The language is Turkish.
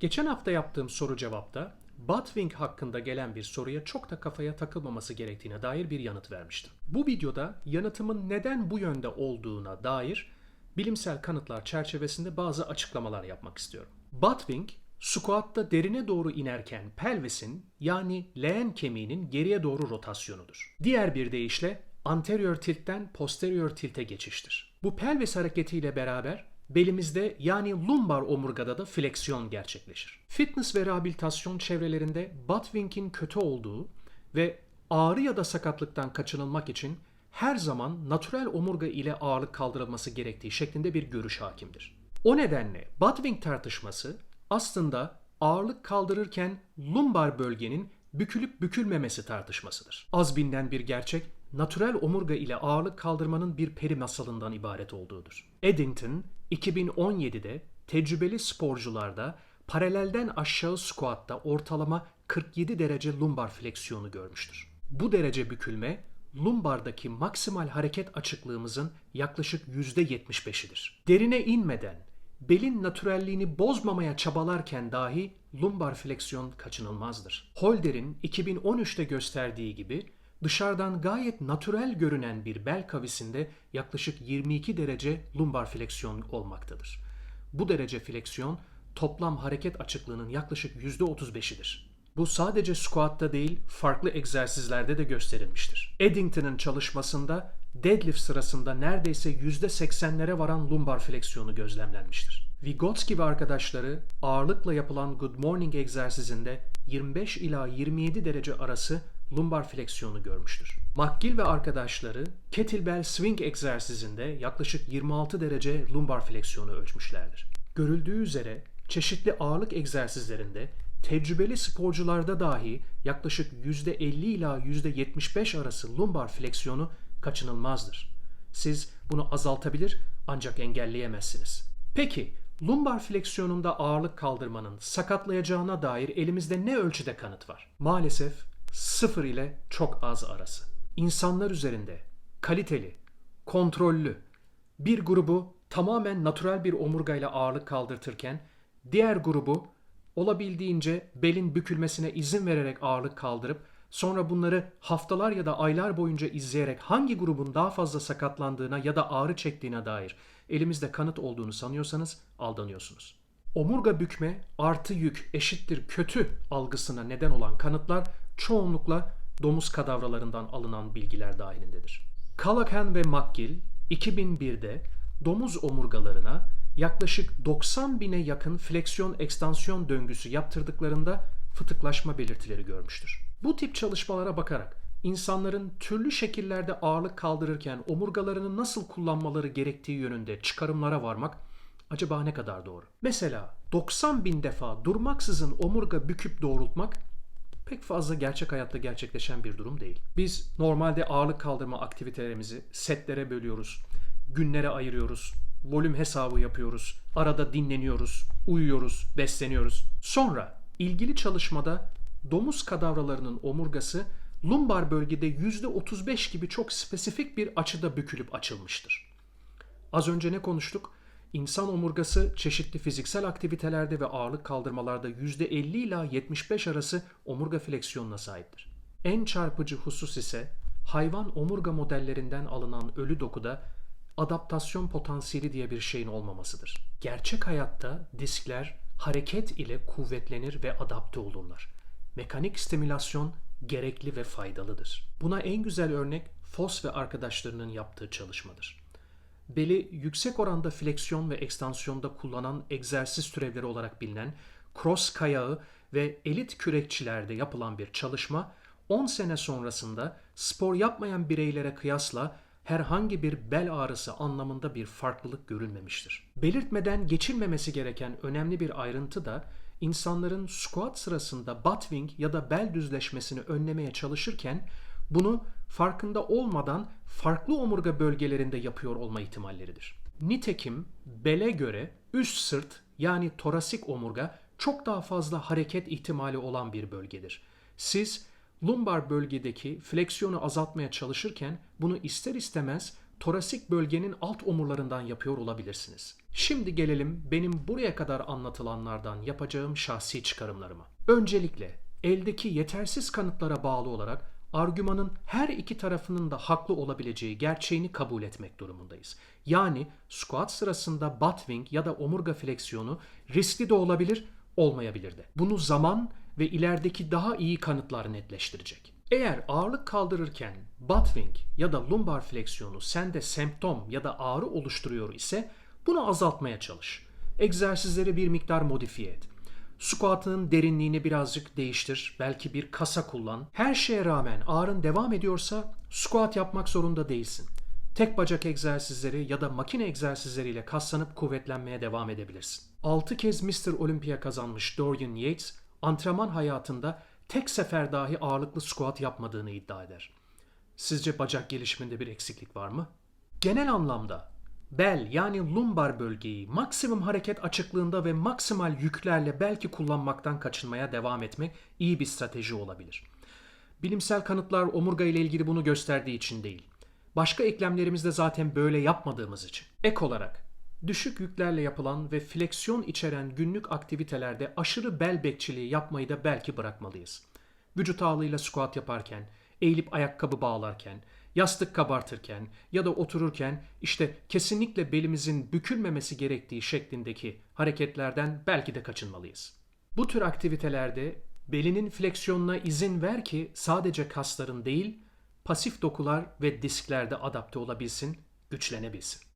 Geçen hafta yaptığım soru cevapta Batwing hakkında gelen bir soruya çok da kafaya takılmaması gerektiğine dair bir yanıt vermiştim. Bu videoda yanıtımın neden bu yönde olduğuna dair bilimsel kanıtlar çerçevesinde bazı açıklamalar yapmak istiyorum. Batwing, squat'ta derine doğru inerken pelvisin yani leğen kemiğinin geriye doğru rotasyonudur. Diğer bir deyişle anterior tiltten posterior tilte geçiştir. Bu pelvis hareketiyle beraber belimizde yani lumbar omurgada da fleksiyon gerçekleşir. Fitness ve rehabilitasyon çevrelerinde Batwing'in kötü olduğu ve ağrı ya da sakatlıktan kaçınılmak için her zaman natürel omurga ile ağırlık kaldırılması gerektiği şeklinde bir görüş hakimdir. O nedenle Batwing tartışması aslında ağırlık kaldırırken lumbar bölgenin bükülüp bükülmemesi tartışmasıdır. Az bilinen bir gerçek, natürel omurga ile ağırlık kaldırmanın bir peri masalından ibaret olduğudur. Eddington, 2017'de tecrübeli sporcularda paralelden aşağı squatta ortalama 47 derece lumbar fleksiyonu görmüştür. Bu derece bükülme, lumbardaki maksimal hareket açıklığımızın yaklaşık %75'idir. Derine inmeden belin natürelliğini bozmamaya çabalarken dahi lumbar fleksiyon kaçınılmazdır. Holder'in 2013'te gösterdiği gibi dışarıdan gayet natürel görünen bir bel kavisinde yaklaşık 22 derece lumbar fleksiyon olmaktadır. Bu derece fleksiyon toplam hareket açıklığının yaklaşık %35'idir. Bu sadece squat'ta değil, farklı egzersizlerde de gösterilmiştir. Eddington'ın çalışmasında deadlift sırasında neredeyse %80'lere varan lumbar fleksiyonu gözlemlenmiştir. Vygotsky ve arkadaşları ağırlıkla yapılan Good Morning egzersizinde 25 ila 27 derece arası lumbar fleksiyonu görmüştür. McGill ve arkadaşları kettlebell swing egzersizinde yaklaşık 26 derece lumbar fleksiyonu ölçmüşlerdir. Görüldüğü üzere çeşitli ağırlık egzersizlerinde tecrübeli sporcularda dahi yaklaşık %50 ila %75 arası lumbar fleksiyonu kaçınılmazdır. Siz bunu azaltabilir ancak engelleyemezsiniz. Peki lumbar fleksiyonunda ağırlık kaldırmanın sakatlayacağına dair elimizde ne ölçüde kanıt var? Maalesef sıfır ile çok az arası. İnsanlar üzerinde kaliteli, kontrollü bir grubu tamamen natürel bir omurgayla ağırlık kaldırtırken diğer grubu olabildiğince belin bükülmesine izin vererek ağırlık kaldırıp sonra bunları haftalar ya da aylar boyunca izleyerek hangi grubun daha fazla sakatlandığına ya da ağrı çektiğine dair elimizde kanıt olduğunu sanıyorsanız aldanıyorsunuz. Omurga bükme artı yük eşittir kötü algısına neden olan kanıtlar çoğunlukla domuz kadavralarından alınan bilgiler dahilindedir. Callaghan ve McGill 2001'de domuz omurgalarına yaklaşık 90 bine yakın fleksiyon ekstansiyon döngüsü yaptırdıklarında fıtıklaşma belirtileri görmüştür. Bu tip çalışmalara bakarak insanların türlü şekillerde ağırlık kaldırırken omurgalarını nasıl kullanmaları gerektiği yönünde çıkarımlara varmak acaba ne kadar doğru? Mesela 90 bin defa durmaksızın omurga büküp doğrultmak pek fazla gerçek hayatta gerçekleşen bir durum değil. Biz normalde ağırlık kaldırma aktivitelerimizi setlere bölüyoruz, günlere ayırıyoruz, volüm hesabı yapıyoruz, arada dinleniyoruz, uyuyoruz, besleniyoruz. Sonra ilgili çalışmada domuz kadavralarının omurgası lumbar bölgede %35 gibi çok spesifik bir açıda bükülüp açılmıştır. Az önce ne konuştuk? İnsan omurgası çeşitli fiziksel aktivitelerde ve ağırlık kaldırmalarda %50 ila 75 arası omurga fleksiyonuna sahiptir. En çarpıcı husus ise hayvan omurga modellerinden alınan ölü dokuda adaptasyon potansiyeli diye bir şeyin olmamasıdır. Gerçek hayatta diskler hareket ile kuvvetlenir ve adapte olurlar. Mekanik stimülasyon gerekli ve faydalıdır. Buna en güzel örnek Foss ve arkadaşlarının yaptığı çalışmadır. Beli yüksek oranda fleksiyon ve ekstansiyonda kullanan egzersiz türevleri olarak bilinen cross kayağı ve elit kürekçilerde yapılan bir çalışma 10 sene sonrasında spor yapmayan bireylere kıyasla herhangi bir bel ağrısı anlamında bir farklılık görülmemiştir. Belirtmeden geçilmemesi gereken önemli bir ayrıntı da insanların squat sırasında batwing ya da bel düzleşmesini önlemeye çalışırken bunu farkında olmadan farklı omurga bölgelerinde yapıyor olma ihtimalleridir. Nitekim bele göre üst sırt yani torasik omurga çok daha fazla hareket ihtimali olan bir bölgedir. Siz lumbar bölgedeki fleksiyonu azaltmaya çalışırken bunu ister istemez torasik bölgenin alt omurlarından yapıyor olabilirsiniz. Şimdi gelelim benim buraya kadar anlatılanlardan yapacağım şahsi çıkarımlarıma. Öncelikle eldeki yetersiz kanıtlara bağlı olarak argümanın her iki tarafının da haklı olabileceği gerçeğini kabul etmek durumundayız. Yani squat sırasında butt ya da omurga fleksiyonu riskli de olabilir, olmayabilir de. Bunu zaman ve ilerideki daha iyi kanıtlar netleştirecek. Eğer ağırlık kaldırırken butt ya da lumbar fleksiyonu sende semptom ya da ağrı oluşturuyor ise bunu azaltmaya çalış. Egzersizleri bir miktar modifiye et. Squat'ın derinliğini birazcık değiştir. Belki bir kasa kullan. Her şeye rağmen ağrın devam ediyorsa squat yapmak zorunda değilsin. Tek bacak egzersizleri ya da makine egzersizleriyle kaslanıp kuvvetlenmeye devam edebilirsin. 6 kez Mr. Olympia kazanmış Dorian Yates, antrenman hayatında tek sefer dahi ağırlıklı squat yapmadığını iddia eder. Sizce bacak gelişiminde bir eksiklik var mı? Genel anlamda bel yani lumbar bölgeyi maksimum hareket açıklığında ve maksimal yüklerle belki kullanmaktan kaçınmaya devam etmek iyi bir strateji olabilir. Bilimsel kanıtlar omurga ile ilgili bunu gösterdiği için değil. Başka eklemlerimizde zaten böyle yapmadığımız için. Ek olarak düşük yüklerle yapılan ve fleksiyon içeren günlük aktivitelerde aşırı bel bekçiliği yapmayı da belki bırakmalıyız. Vücut ağırlığıyla squat yaparken, eğilip ayakkabı bağlarken, yastık kabartırken ya da otururken işte kesinlikle belimizin bükülmemesi gerektiği şeklindeki hareketlerden belki de kaçınmalıyız. Bu tür aktivitelerde belinin fleksiyonuna izin ver ki sadece kasların değil, pasif dokular ve disklerde adapte olabilsin, güçlenebilsin.